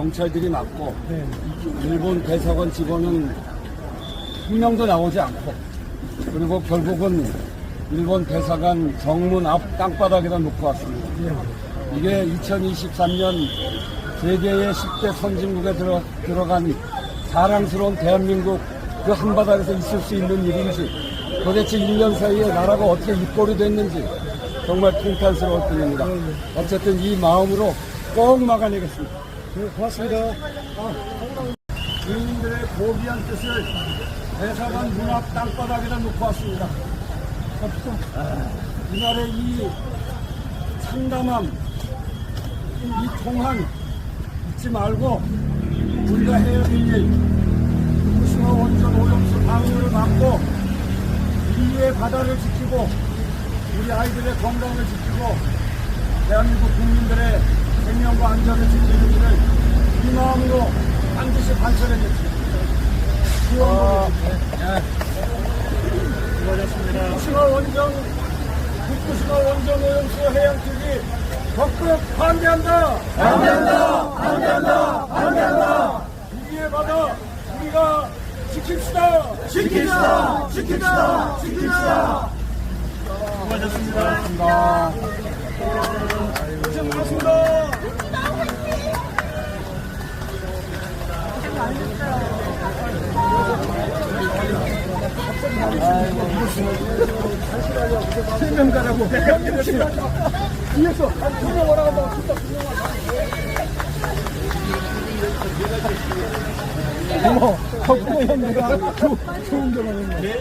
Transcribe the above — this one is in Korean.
경찰들이 맞고 네. 일본 대사관 직원은 한 명도 나오지 않고 그리고 결국은 일본 대사관 정문 앞 땅바닥에다 놓고 왔습니다. 이게 2023년 세계의 10대 선진국에 들어, 들어간 자랑스러운 대한민국 그 한바닥에서 있을 수 있는 일인지 도대체 1년 사이에 나라가 어떻게 입꼬리 됐는지 정말 통탄스러울 뿐입니다. 어쨌든 이 마음으로 꼭 막아내겠습니다. 네, 고맙습니다. 주민들의 고귀한 뜻을 대사관 문 앞 땅바닥에다 놓고 왔습니다. 이날의 이 참담함, 이 통한 잊지 말고 우리가 해야 될 일, 후쿠시마 원전 오염수 방류를 막고 인류의 바다를 지키고 우리 아이들의 건강을 지키고 대한민국 국민들의 생명과 안전을 지키는 일을 이 마음으로 반드시 관철해냈습니다. 수고하셨습니다. 후쿠시마 원전, 후쿠시마 원전 오염수 해양특위 적극 반대한다! 반대한다! 반대한다! 반대한다! 우리의 바다, 우리가 지킵시다! 지킵시다! 지킵시다! 지킵시다! 수고하셨습니다. 고생하셨습니다! 세명 가라고. 뒤에서 한두명 오라고 진짜 어머, 덕분에 형님가 좋은 경험을.